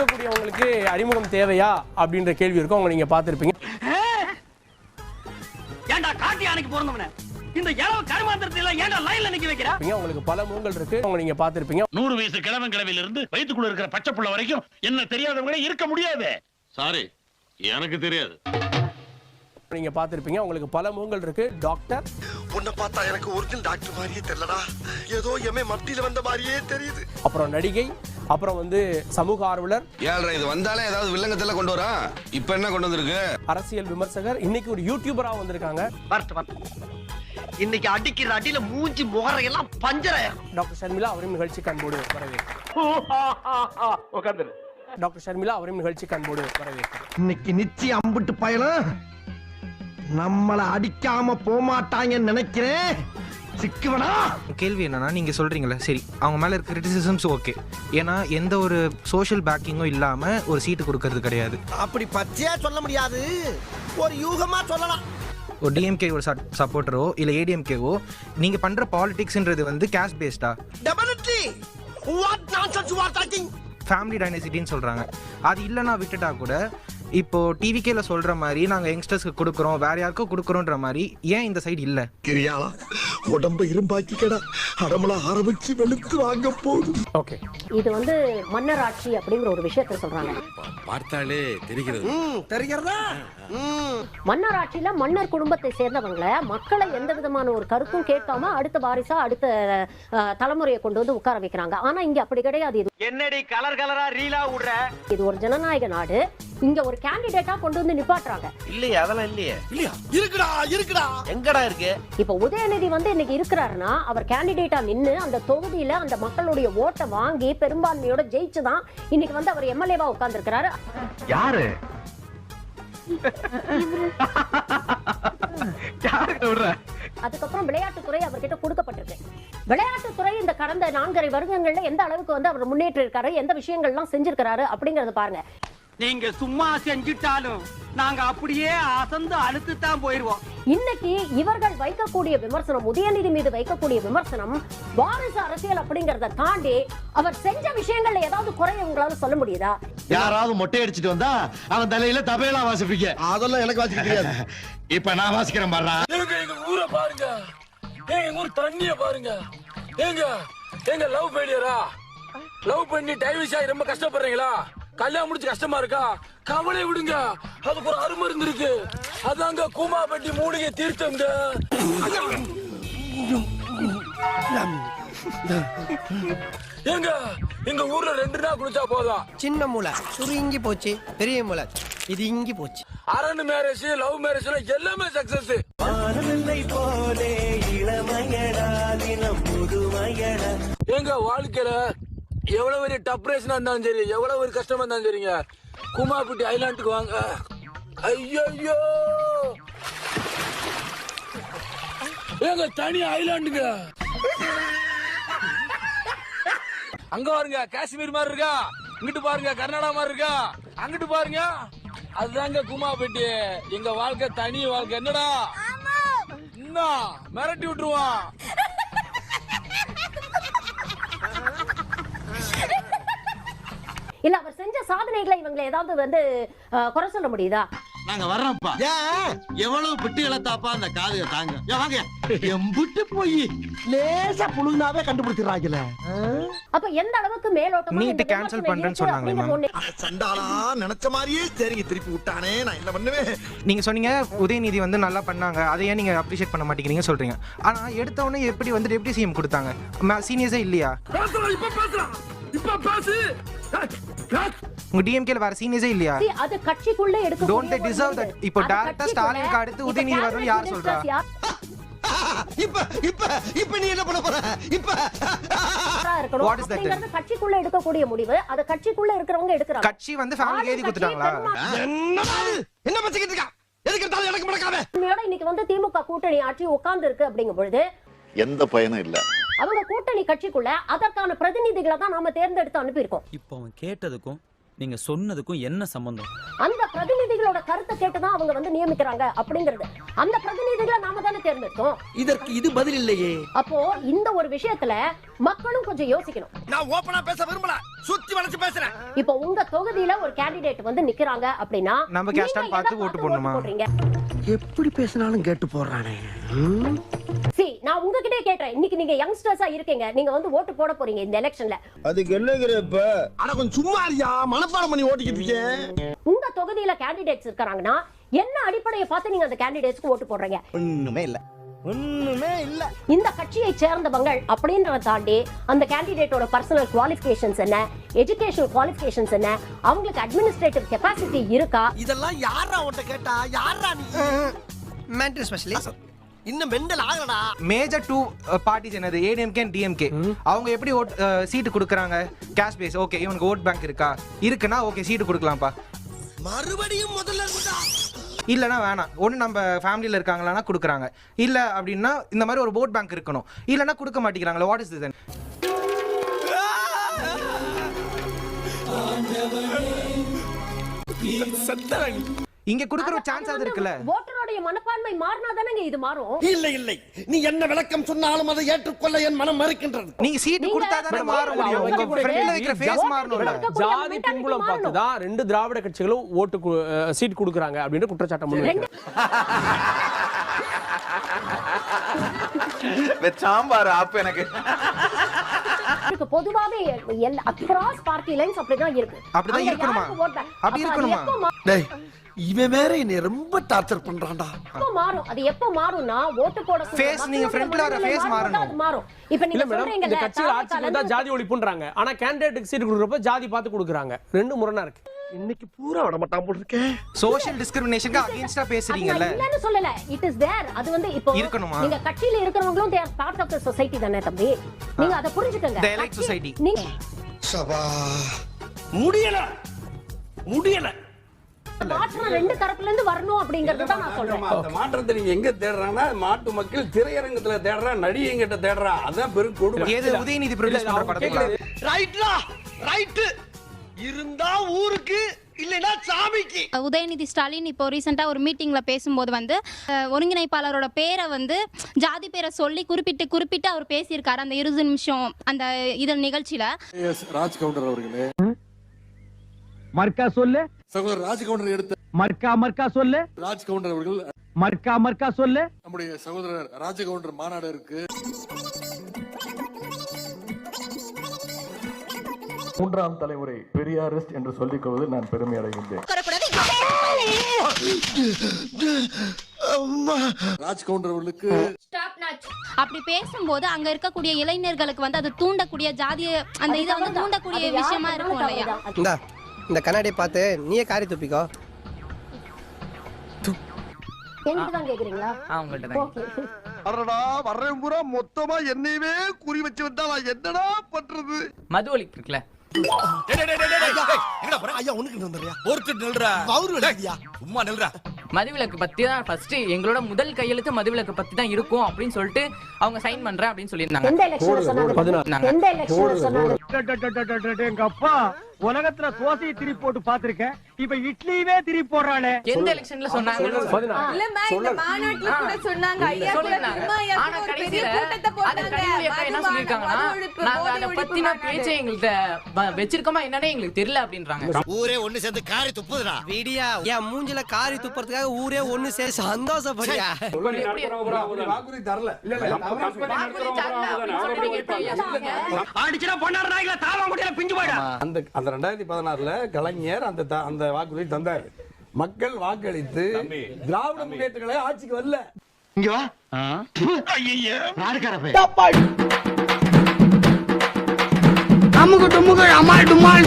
இருக்கக்கூடியவங்களுக்கு அறிமுகம் தேவையா அப்படின்ற கேள்வி இருக்கும். அவங்க நீங்க பார்த்திருப்பீங்க. ஏன்டா காட்டி யானைக்கு பிறந்தவன? இந்த இளவு கருமாந்திரத்துல ஏன்டா லைன்ல நிக்க வைக்கிறா? உங்களுக்கு பல முகங்கள் இருக்கு. அவங்க நீங்க பார்த்திருப்பீங்க. நூறு வயசு கிழவன் கிழவில இருந்து வயிற்றுக்குள்ள இருக்கிற பச்சை புள்ள வரைக்கும் என்ன தெரியாதவங்களே இருக்க முடியாது. சாரி எனக்கு தெரியாது. நீங்க பார்த்திருப்பீங்க. உங்களுக்கு பல முகங்கள் இருக்கு. டாக்டர். உன்னை பார்த்தா எனக்கு ஒரிஜினல் டாக்டர் மாதிரியே தெரியலடா. ஏதோ எமே மத்தியில வந்த மாதிரியே தெரியுது. அப்புறம் நடிகை. அப்புறம் வந்து சமூக ஆர்வலர். ஏழ்ரா இது வந்தாலே ஏதாவது வில்லங்கத்துல கொண்டு வரா? இப்ப என்ன கொண்டு வந்திருக்கு? அரசியல் விமர்சகர் இன்னைக்கு ஒரு யூடியூபரா வந்திருக்காங்க. இன்னைக்கு அடிக்கிற அடியில மூஞ்சி முகரையெல்லாம் பஞ்சராயிரும். டாக்டர் ஷர்மிளா அவரையும் நிகழ்ச்சி கண்போடு வரவேற்கிறேன். உட்காந்துரு டாக்டர் ஷர்மிளா அவரையும் நிகழ்ச்சி கண்போடு வரவேற்கிறேன். இன்னைக்கு நிச்சயம் அம்பிட்டு பயலாம் நம்மள அடிக்காம போமாட்டாங்கன்னு நினைக்கிறேன். சிக்குவனா? கேள்வி என்னன்னா நீங்க சொல்றீங்களே சரி அவங்க மேல இருக்க கிரிட்டிசிசம்ஸ் ஓகே ஏன்னா எந்த ஒரு சோஷியல் பேக்கிங்கும் இல்லாம ஒரு சீட்டு கொடுக்கறது கிடையாது. அப்படி பச்சையா சொல்ல முடியாது. ஒரு யூகமா சொல்லலாம். ஒரு டிஎம்கே ஒரு சப்போர்ட்டரோ இல்ல ஏடிஎம்கேவோ நீங்க பண்ற பாலிடிக்ஸ்ன்றது வந்து caste பேஸ்டா definitely what nonsense you are talking family டைனசிட்டின்னு சொல்றாங்க. அது இல்லைன்னா விட்டுட்டா கூட இப்போ டிவிகேல சொல்ற மாதிரி நாங்க யங்ஸ்டர்ஸ்க்கு கொடுக்குறோம் வேற யாருக்கோ கொடுக்குறோன்ற மாதிரி ஏன் இந்த சைடு இல்ல? உடம்ப இரும்பாக்கிக்கடா. அடமலா ஆரம்பிச்சு வெளுத்து வாங்க போகுது ஓகே. இது வந்து மன்னர் ஆட்சி அப்படிங்கிற ஒரு விஷயத்த சொல்றாங்க. பார்த்தாலே தெரிகிறது. ம் தெரிகிறதா? ம். மன்னர் ஆட்சியில மன்னர் குடும்பத்தை சேர்ந்தவங்களை மக்களை எந்த விதமான ஒரு கருத்தும் கேட்காம அடுத்த வாரிசா அடுத்த அஹ், தலைமுறையை கொண்டு வந்து உட்கார வைக்கிறாங்க. ஆனா இங்க அப்படி கிடையாது. இது என்னடி கலர் கலரா ரீலா விடுற இது ஒரு ஜனநாயக நாடு. இங்க ஒரு கேண்டிடேட்டா கொண்டு வந்து நிப்பாட்டுறாங்க. இல்லையே அதெல்லாம் இல்லையே. இல்லையா? இருக்குடா இருக்குடா. எங்கடா இருக்கு? இப்ப உதயநிதி வந்து இன்னைக்கு இருக்கிறாருன்னா அவர் கேண்டிடேட்டா நின்னு அந்த தொகுதியில அந்த மக்களுடைய ஓட்டை வாங்கி பெரும்பான்மையோட ஜெயிச்சு தான் இன்னைக்கு வந்து அவர் எம்எல்ஏவா உட்கார்ந்துருக்கிறாரு. யாரு? அதுக்கப்புறம் விளையாட்டுத்துறை அவர்கிட்ட கொடுக்கப்பட்டிருக்கு. விளையாட்டுத்துறை இந்த கடந்த நான்கரை வருடங்கள்ல எந்த அளவுக்கு வந்து அவர் முன்னேற்றி இருக்காரு எந்த விஷயங்கள்லாம் செஞ்சிருக்காரு அப்படிங்கறத பாருங்க. நீங்க சும்மா செஞ்சுட்டாலும் நாங்க அப்படியே அசந்து அழுத்து தான் போயிருவோம். இன்னைக்கு இவர்கள் வைக்கக்கூடிய விமர்சனம் உதயநிதி மீது வைக்கக்கூடிய விமர்சனம் வாரிசு அரசியல் அப்படிங்கறத தாண்டி அவர் செஞ்ச விஷயங்கள்ல ஏதாவது குறை உங்களால சொல்ல முடியுதா? யாராவது மொட்டை அடிச்சிட்டு வந்தா அவன் தலையில தபையெல்லாம் வாசிப்பீங்க அதெல்லாம் எனக்கு வாசிக்க தெரியாது. இப்ப நான் வாசிக்கிறேன் ஏங்க எங்க ஊரை பாருங்க. எங்க ஊர் தண்ணிய பாருங்க. ஏங்க எங்க லவ் ஃபெயிலியரா லவ் பண்ணி டைவர்ஸ் ஆகி ரொம்ப கஷ்டப்படுறீங்களா? கல்யாணம் முடிச்சு கஷ்டமா இருக்கா? கவலை விடுங்க. அதுக்கு ஒரு அருமருந்து இருக்கு அதாங்க கூமாப்பட்டி மூலிகை தீர்த்தங்க ஏங்க எங்க ஊர்ல ரெண்டு நாள் குளிச்சா போதும். சின்ன மூளை. சுருங்கி போச்சு. பெரிய மூளை. இது இங்கி போச்சு. அரண்டு மேரேஜ் லவ் மேரேஜ் எல்லாமே சக்சஸ் எங்க வாழ்க்கையில எவ்வளவு பெரிய டப்ரேஷனா இருந்தாலும் சரி எவ்வளவு ஒரு கஷ்டமா இருந்தாலும் சரிங்க. குமாப்பட்டி ஐலாண்டுக்கு வாங்க. ஐயோ ஏங்க தனி ஐலாண்டுங்க அங்க பாருங்க காஷ்மீர் மாதிரி இருக்கா? இங்கிட்டு பாருங்க கர்நாடகா மாதிரி இருக்கா? அங்கிட்டு பாருங்க. அதுதாங்க குமாப்பட்டி எங்க வாழ்க்கை தனி வாழ்க்கை. என்னடா? என்ன? மிரட்டி விட்டுருவான். இல்ல அவர் செஞ்ச சாதனைகளை இவங்களை ஏதாவது வந்து குறை சொல்ல முடியுதா? நாங்க வர்றோம்ப்பா. எவ்வளவு பிட்டு இழத்தாப்பா அந்த காதுக தாங்க. வாங்க. எம்புட்டு போய் லேசா புழுந்தாவே கண்டுபிடிச்சிடறாங்கல்ல. அப்ப எந்த அளவுக்கு மேலோட்டமா நீட் இந்த cancel விமர்சனம் பண்றேன்னு சொன்னாங்களே. ஒண்ணு. சண்டாளா நினைச்ச மாதிரியே சரிங்க திருப்பி விட்டானே நான் என்ன பண்ணுவேன்? நீங்க சொன்னீங்க உதயநிதி வந்து நல்லா பண்ணாங்க. அதை ஏன் நீங்க அப்ரிஷியேட் பண்ண மாட்டேங்கிறீங்க சொல்றீங்க. ஆனா எடுத்த உடனே எப்படி வந்து டெப்டி சிஎம் கொடுத்தாங்க? சீனியர்ஸே இல்லையா? இப்ப பேசுறான் இப்ப பேசு. உங்க டிஎம்கேல வேற சீனியர்ஸே இல்லையா? அது கட்சிக்குள்ள எடுக்க Don't they deserve that? இப்போ direct ஆ ஸ்டாலினுக்கு அடுத்து உதயநிதி வரணும்னு யார் சொல்றா? இப்ப இப்ப இப்ப நீ என்ன பண்ண போற? இப்ப இருக்கணும்? What is that? அப்படிங்கறது கட்சிக்குள்ள எடுக்கக்கூடிய முடிவு. அது கட்சிக்குள்ள இருக்கிறவங்க எடுக்கிறாங்க. கட்சி வந்து ஃபேமிலி இது? என்ன பச்சிக்கிட்டு இருக்கா? எதுக்கு எடுத்தாலும் எனக்கு முடக்காம உண்மையோட இன்னைக்கு வந்து திமுக கூட்டணி ஆட்சி உட்கார்ந்து இருக்கு அப்படிங்கும் பொழுது எந்த பயனும் இல்ல. அவங்க கூட்டணி கட்சிக்குள்ள அதற்கான பிரதிநிதிகளை தான் நாம தேர்ந்தெடுத்து அனுப்பியிருக்கோம். இப்போ அவன் கேட்டதுக்கும் நீங்க சொன்னதுக்கும் என்ன சம்பந்தம்? அந்த பிரதிநிதிகளோட கருத்தை கேட்டுதான் அவங்க வந்து நியமிக்கிறாங்க அப்படிங்கிறது. அந்த பிரதிநிதிகளை நாம தானே தேர்ந்தெடுத்தோம். இதற்கு இது பதில் இல்லையே. அப்போ இந்த ஒரு விஷயத்துல மக்களும் கொஞ்சம் யோசிக்கணும். நான் ஓபனா பேச விரும்பல. சுத்தி வளைச்சு பேசுறேன். இப்போ உங்க தொகுதியில ஒரு கேண்டிடேட் வந்து நிக்கிறாங்க அப்படின்னா நம்ம நீங்க பார்த்து ஓட்டு போடணுமா? எப்படி பேசினாலும் கேட்டு போடுறானே சி நான் உங்ககிட்டே கேட்டேன் இன்னைக்கு நீங்க யங்ஸ்டர்ஸா இருக்கீங்க. நீங்க வந்து ஓட்டு போட போறீங்க இந்த எலெக்ஷன்ல அதுக்கு என்னங்கிற இப்ப? அட கொஞ்சம் சும்மா இருக்கியா மனப்பாடம் பண்ணி ஓட்டிக்கிட்டு இருக்கேன் உங்க தொகுதியில கேண்டிடேட்ஸ் இருக்காங்கன்னா என்ன அடிப்படையை பார்த்து நீங்க அந்த கேண்டிடேட்ஸ்க்கு ஓட்டு போடுறீங்க? ஒண்ணுமே இல்ல. ஒண்ணுமே இல்ல. இந்த கட்சியை சேர்ந்தவங்க அப்படின்றத தாண்டி அந்த கேண்டிடேட்டோட பர்சனல் குவாலிஃபிகேஷன்ஸ் என்ன எஜுகேஷனல் குவாலிஃபிகேஷன்ஸ் என்ன அவங்களுக்கு அட்மினிஸ்ட்ரேட்டிவ் கெபாசிட்டி இருக்கா? இதெல்லாம் யாரா உன்ட்ட கேட்டா? யாரா நீ? மென்டல் ஸ்பெஷலிஸ்ட் இன்னும் மெண்டல் ஆகலடா. மேஜர் டூ பார்ட்டிஸ் என்னது? ஏடிஎம்கே அண்ட் டிஎம்கே அவங்க எப்படி ஓட் சீட்டு கொடுக்குறாங்க? கேஷ் பேஸ் ஓகே இவனுக்கு ஓட் பேங்க் இருக்கா? இருக்குன்னா ஓகே சீட்டு கொடுக்கலாம்ப்பா. மறுபடியும் முதல்ல இருந்தா இல்லைனா வேணாம். ஒன்று நம்ம ஃபேமிலியில் இருக்காங்களான்னா கொடுக்குறாங்க. இல்லை அப்படின்னா இந்த மாதிரி ஒரு ஓட் பேங்க் இருக்கணும். இல்லைன்னா கொடுக்க மாட்டேங்கிறாங்களா. வாட் இஸ் திஸ் இங்க கொடுக்குற ஒரு சான்ஸ் அது இருக்குல்ல. ஓட்டருடைய மனப்பான்மை மாறினா தானே இது மாறும்? இல்லை இல்லை. நீ என்ன விளக்கம் சொன்னாலும் அதை ஏற்றுக்கொள்ள என் மனம் மறுக்கின்றது. நீங்க சீட்டு நீங்க- கொடுத்தா தானே மாற முடியும். உங்க ஃப்ரெண்ட்ல வைக்கிற ஃபேஸ் கொடுக்க- ஜாதி பின்புலம் பார்த்து தான் ரெண்டு திராவிட கட்சிகளும் ஓட்டு சீட் கொடுக்குறாங்க அப்படின்ற குற்றச்சாட்டம் முன்வைக்கிறாங்க சாம்பார் அப்ப எனக்கு. இருக்கு. பொதுவாவே அக்ராஸ் பார்ட்டி லைன்ஸ் அப்படிதான் இருக்கு அப்படிதான் இருக்கணுமா? அப்படி அப்ப அது இருக்கணுமா? டேய் இவன் வேற என்னை ரொம்ப டார்ச்சர் பண்றான்டா எப்ப மாறும் அது எப்ப மாறும்னா ஓட்டு போட Face, நீங்க front ல வர face மாறணும். மாறும் இப்ப நீங்க மேடம் இந்த கட்சியில் தாவேக்கால வந்தா ஜாதி ஒழிப்புன்றாங்க ஆனா கேண்டிடேட்டுக்கு சீட் கொடுக்குறப்ப ஜாதி பார்த்து கொடுக்குறாங்க ரெண்டு முரணா இருக்கு இன்னைக்கு பூரா விட மாட்டான் போல சோஷியல் டிஸ்கிரிமினேஷனுக்கு அகைன்ஸ்டா பேசுறீங்கல்ல? இல்லைன்னு சொல்லல. இட் இஸ் தேர் அது வந்து இப்போ இருக்கணுமா? நீங்க கட்சியில இருக்கிறவங்களும் their part of the society தானே தம்பி? நீங்க அதை புரிஞ்சுக்கங்க. Elite கட்சி- society. நீங்க சபா. முடியல. முடியல. மாற்றம் ரெண்டு தரப்புல இருந்து வரணும் அப்படிங்கறது தான் நான் சொல்றேன். அந்த மாற்றத்தை நீங்க எங்க தேடுறாங்கன்னா மாட்டு மக்கள் திரையரங்கத்துல தேடுறா நடிகைங்கிட்ட தேடுறா. அதான் பெரும் கொடுமை. ஏது உதயநிதி ரைட்லா ரைட் இருந்தா ஊருக்கு இல்லைன்னா சாமிக்கு. உதயநிதி ஸ்டாலின் இப்போ ரீசெண்டாக ஒரு மீட்டிங்கில் பேசும்போது வந்து ஒருங்கிணைப்பாளரோட பேரை வந்து ஜாதி பேரை சொல்லி குறிப்பிட்டு குறிப்பிட்டு அவர் பேசியிருக்காரு அந்த இருபது நிமிஷம் அந்த இதழ் நிகழ்ச்சியில். ராஜ் கவுண்டர் அவர்களே. மர்க்கா சொல்லு. சகோதரர் ராஜ் கவுண்டர் எடுத்த மர்க்கா மர்க்கா சொல்லு. ராஜ் கவுண்டர் அவர்கள் மர்க்கா மர்க்கா சொல்லு. நம்முடைய சகோதரர் ராஜ கவுண்டர் மாநாடு இருக்கு. மூன்றாம் தலைமுறை பெரியாரிஸ்ட் என்று சொல்லிக் கொள்வதில் நான் பெருமை அடைகின்றேன். ராஜ் கவுண்டர் அவர்களுக்கு அப்படி பேசும்போது அங்க இருக்கக்கூடிய இளைஞர்களுக்கு வந்து அது தூண்டக்கூடிய ஜாதிய அந்த இதை வந்து தூண்டக்கூடிய விஷயமா இருக்கும் இல்லையா. இந்தா இந்த கண்ணாடி பார்த்து நீயே காரி துப்பிக்கோ. அடடா பூரா மொத்தமா என்னையவே குறி வச்சு வந்தா நான் என்னடா பண்றது? மது ஒலிப்பு இருக்குல்ல? ஐயா. உனக்கு வந்துறியா ஒருத்தர் நில்றா. அவரு விளையாடியா சும்மா நில்றா. மதுவிலக்கு பத்தி தான் ஃபர்ஸ்ட் எங்களோட முதல் கையெழுத்து மதுவிலக்கு பத்தி தான் இருக்கும் அப்படின்னு சொல்லிட்டு அவங்க சைன் பண்றேன் அப்படின்னு சொல்லியிருந்தாங்க. எங்க அப்பா உலகத்துல தோசையை திருப்பி போட்டு பாத்திருக்கேன் இப்ப இட்லியவே திருப்பி போடுறாளே. எந்த எலெக்ஷன்ல சொன்னாங்க? என்ன சொல்லிருக்காங்கன்னா நாங்க அத பத்தின பேச்சை எங்கள்கிட்ட வ- வச்சிருக்கோமா என்னன்னே எங்களுக்கு தெரியல அப்படின்றாங்க. ஊரே ஒண்ணு சேர்ந்து காரி துப்புதுடா. விடியா என் மூஞ்சில காரி துப்புறதுக்காக ஊரே ஒண்ணு சேர்ந்து சந்தோஷப்படியா வாக்குறுதி தரல. இல்ல சொல்லிட்டு நீங்க எப்படி ஐயா சொல்லுங்க? அடிச்சுனா பொண்ணாரு நாய்கள தாவா முடியல பிஞ்சு போயிடா அந்த அந்த ரெண்டாயிரத்தி பதினாறுல கலைஞர் அந்த அந்த வாக்குறுதி தந்தார். மக்கள் வாக்களித்து திராவிட முன்னேற்ற கழகம் ஆட்சிக்கு வரல. இங்க வா. ஐயா அமுகு டுமுகு அமால் டுமால்